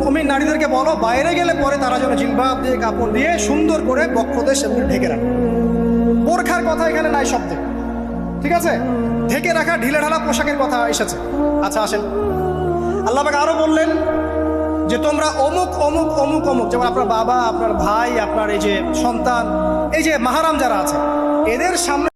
মমিন নারীদেরকে বলো, বাইরে গেলে পরে তারা যেন জিলবাব দিয়ে কাপড় দিয়ে সুন্দর করে বক্ষদেশ এবং ঢেকে রাখে। বোরখার কথা এখানে নাই শব্দে ঠিক আছে? ঢেকে রাখা ঢিলে ঢালা পোশাকের কথা এসেছে। আচ্ছা আসেন। আল্লাহ পাক আরও বললেন যে, তোমরা অমুক অমুক অমুক অমুক, যেমন আপনার বাবা, আপনার ভাই, আপনার এই যে সন্তান, এই যে মাহারাম যারা আছে, এদের সামনে